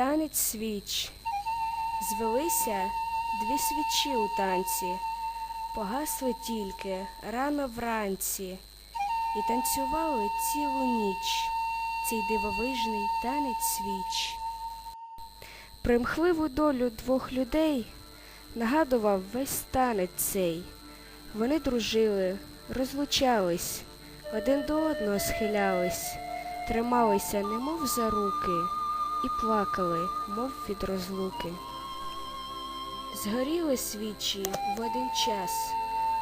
танець свіч. Звелися дві свічі у танці, погасли тільки рано вранці, і танцювали цілу ніч цей дивовижний танець свіч. Примхливу долю двох людей нагадував весь танець цей. Вони дружили, розлучались, один до одного схилялись, трималися, немов за руки, і плакали, мов від розлуки. Згоріли свічі в один час,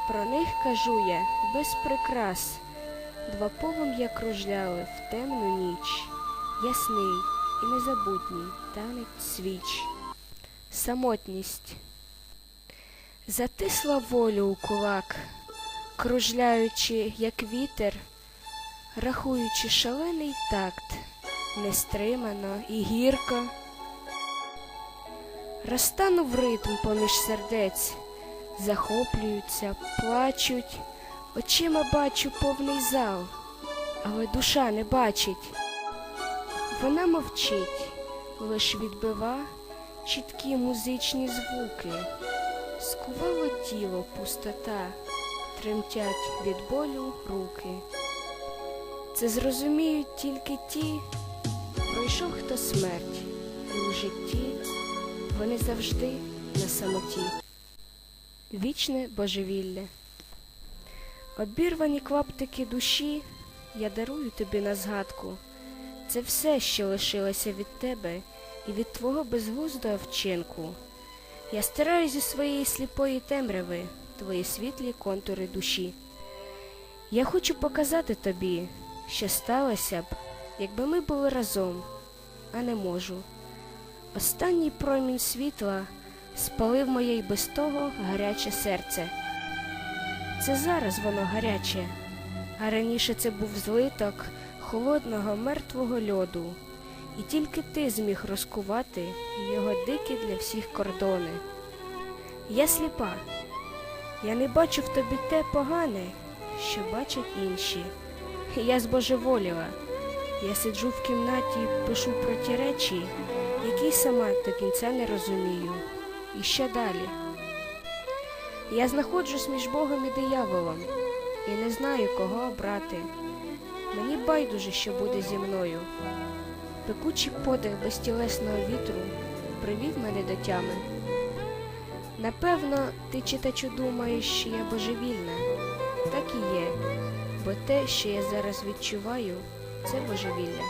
про них кажу я без прикрас. Два полум'я кружляли в темну ніч, ясний і незабутній танець свіч. Самотність. Затисла волю у кулак, кружляючи, як вітер, рахуючи шалений такт, нестримано і гірко. Розтанув ритм поміж сердець, захоплюються, плачуть, очима бачу повний зал, але душа не бачить. Вона мовчить, лиш відбива чіткі музичні звуки, скувало тіло пустота, тремтять від болю руки. Це зрозуміють тільки ті, пройшов хто смерть, і у житті вони завжди на самоті. Вічне божевілля. Обірвані клаптики душі я дарую тобі на згадку. Це все, що лишилося від тебе і від твого безглуздого вчинку. Я стираю зі своєї сліпої темряви твої світлі контури душі. Я хочу показати тобі, що сталося б, якби ми були разом, а не можу. Останній промінь світла спалив моє й без того гаряче серце. Це зараз воно гаряче, а раніше це був злиток холодного мертвого льоду, і тільки ти зміг розкувати його дикі для всіх кордони. Я сліпа, я не бачу в тобі те погане, що бачать інші. Я збожеволіла, я сиджу в кімнаті пишу про ті речі, які сама до кінця не розумію. І що далі? Я знаходжусь між Богом і дияволом і не знаю, кого обрати. Мені байдуже, що буде зі мною. Пекучий подих безтілесного вітру привів мене до тями. Напевно, ти читачу думаєш, що я божевільна. Так і є, бо те, що я зараз відчуваю, це божевілля.